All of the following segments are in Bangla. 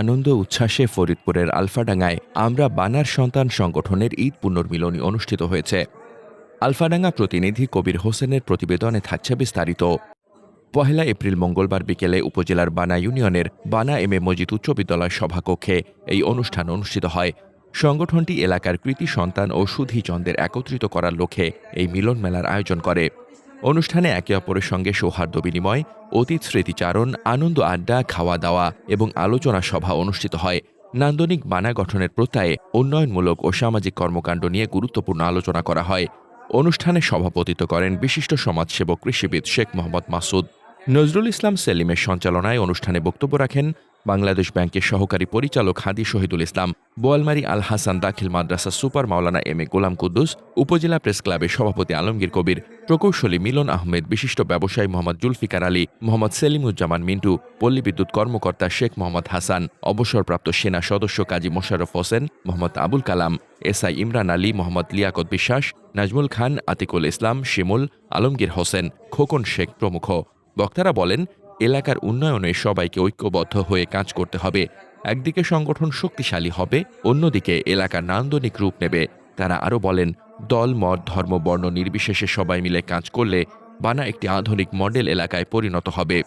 আনন্দ উচ্ছ্বাসে ফরিদপুরের আলফাডাঙ্গায় আমরা বানার সন্তান সংগঠনের ঈদ পুনর্মিলনী অনুষ্ঠিত হয়েছে। আলফাডাঙ্গা প্রতিনিধি কবির হোসেনের প্রতিবেদনে থাকছে বিস্তারিত। পহেলা এপ্রিল মঙ্গলবার বিকেলে উপজেলার বানা ইউনিয়নের বানা এম এ মজিদ উচ্চ বিদ্যালয় সভাকক্ষে এই অনুষ্ঠান অনুষ্ঠিত হয়। সংগঠনটি এলাকার কৃতি সন্তান ও সুধীচন্দের একত্রিত করার লক্ষ্যে এই মিলন মেলার আয়োজন করে। অনুষ্ঠানে একে অপরের সঙ্গে সৌহার্দ্য বিনিময়, অতীত স্মৃতিচারণ, আনন্দ আড্ডা খাওয়া দাওয়া এবং আলোচনা সভা অনুষ্ঠিত হয়। নান্দনিক বানা গঠনের প্রত্যয়ে উন্নয়নমূলক ও সামাজিক কর্মকাণ্ড নিয়ে গুরুত্বপূর্ণ আলোচনা করা হয়। অনুষ্ঠানে সভাপতিত্ব করেন বিশিষ্ট সমাজসেবক কৃষিবিদ শেখ মোহাম্মদ মাসুদ। নজরুল ইসলাম সেলিমের সঞ্চালনায় অনুষ্ঠানে বক্তব্য রাখেন বাংলাদেশ ব্যাংকের সহকারী পরিচালক হাদি শহীদুল ইসলাম, বোয়ালমারি আল হাসান দাখিল মাদ্রাসা super Maulana M A Golam Quddus, Upazila press ক্লাবের সভাপতি আলমগীর কবির, প্রকৌশলী মিলন আহমেদ, বিশিষ্ট ব্যবসায়ী মোহাম্মদ জুলফিকার আলী, মোহাম্মদ সেলিমুজ্জামান মিন্টু, পল্লী বিদ্যুৎ কর্মকর্তা শেখ মোহাম্মদ হাসান, অবসরপ্রাপ্ত সেনা সদস্য কাজী মোশাররফ হোসেন, মোহাম্মদ আবুল কালাম, এসআই ইমরান আলী, মোহাম্মদ লিয়াকত বিশ্বাস, নাজমুল খান, আতিকুল ইসলাম, শিমুল, আলমগীর হোসেন, খোকন শেখ প্রমুখ। বক্তারা বলেন এলাকার উন্নয়নে সবাইকে ঐক্যবদ্ধ হয়ে কাজ করতে হবে। একদিকে সংগঠন শক্তিশালী হবে, অন্যদিকে এলাকা নান্দনিক রূপ নেবে। তারা আরও বলেন, দল, মত, ধর্ম, বর্ণ নির্বিশেষে সবাই মিলে কাজ করলে বানা একটি আধুনিক মডেল এলাকায় পরিণত হবে।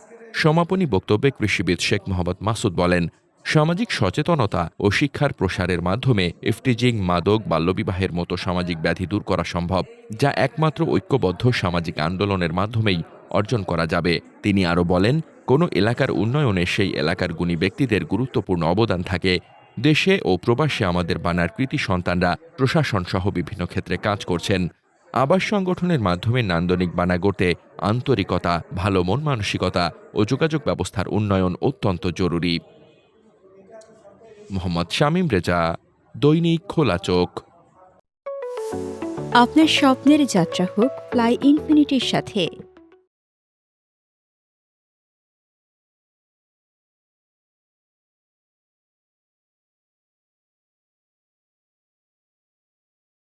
সমাপনী বক্তব্যে কৃষিবিদ শেখ মোহাম্মদ মাসুদ বলেন, সামাজিক সচেতনতা ও শিক্ষার প্রসারের মাধ্যমে ইফটিজিং, মাদক, বাল্যবিবাহের মতো সামাজিক ব্যাধি দূর করা সম্ভব, যা একমাত্র ঐক্যবদ্ধ সামাজিক আন্দোলনের মাধ্যমেই অর্জন করা যাবে। তিনি আরও বলেন, কোনো এলাকার উন্নয়নে সেই এলাকার গুণী ব্যক্তিদের গুরুত্বপূর্ণ অবদান থাকে। দেশে ও প্রবাসে আমাদের বানার কৃতি সন্তানরা প্রশাসন সহ বিভিন্ন ক্ষেত্রে কাজ করছেন। আবাস সংগঠনের মাধ্যমে নান্দনিক বানা গড়তে আন্তরিকতা, ভালো মন মানসিকতা ও যোগাযোগ ব্যবস্থার উন্নয়ন অত্যন্ত জরুরি। মোহাম্মদ শামীম রেজা, দৈনিক খোলা চোখ। আপনার স্বপ্নের যাত্রা হোক, ফ্লাই ইনফিনিটির সাথে